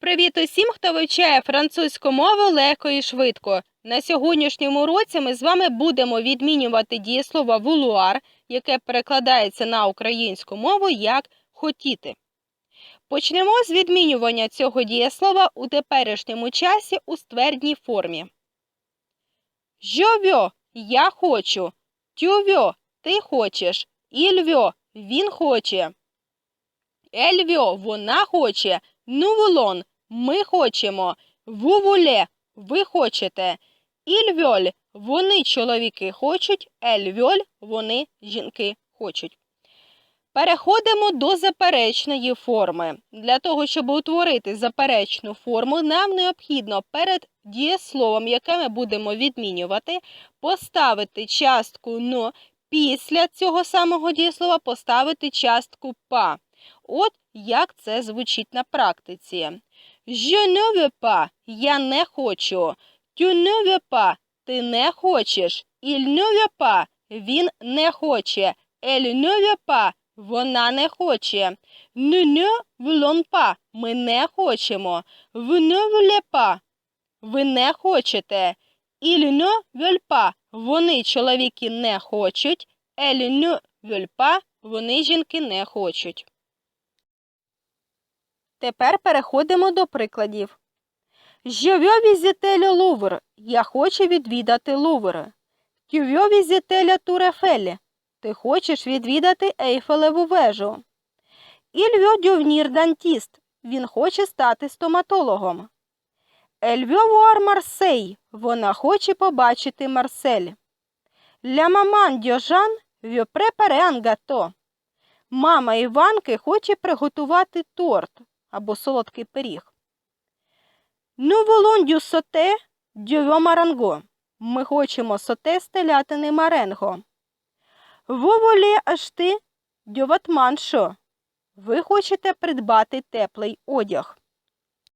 Привіт усім, хто вивчає французьку мову легко і швидко. На сьогоднішньому уроці ми з вами будемо відмінювати дієслово вулуар, яке перекладається на українську мову як хотіти. Почнемо з відмінювання цього дієслова у теперішньому часі у ствердній формі. «Je я хочу. «Tu veux» – ти хочеш. «Il veut» – він хоче. «Elle veut» – вона хоче. «Nous voulons» – ми хочемо. «Vous voulez» – ви хочете. «Ils veulent» – вони чоловіки хочуть. «Elles veulent» – вони жінки хочуть. Переходимо до заперечної форми. Для того, щоб утворити заперечну форму, нам необхідно перед дієсловом, яке ми будемо відмінювати, поставити частку «но», після цього самого дієслова поставити частку «па». От як це звучить на практиці. Je ne veux pas – я не хочу. Tu ne veux pas – ти не хочеш. Il ne veut pas – він не хоче. Elle ne veut pas – вона не хоче. Nous ne voulons pas – ми не хочемо. Vous ne voulez pas – ви не хочете. Ils ne veulent pas – вони чоловіки не хочуть. Elles ne veulent pas – вони жінки не хочуть. Тепер переходимо до прикладів. Je le Louvre. Я хочу відвідати Лувр. La Tour Eiffel. Ти хочеш відвідати Ейфелеву вежу. Veut devenir dentiste. Він хоче стати стоматологом. Veut voir Вона хоче побачити Марсель. Maman de Jean veut préparer. Мама Іванки хоче приготувати торт або солодкий пиріг. Ну, волондю соте дюйо маранго. Ми хочемо соте з телятини маренго. Воволі аж ти дьоватманшо. Ви хочете придбати теплий одяг.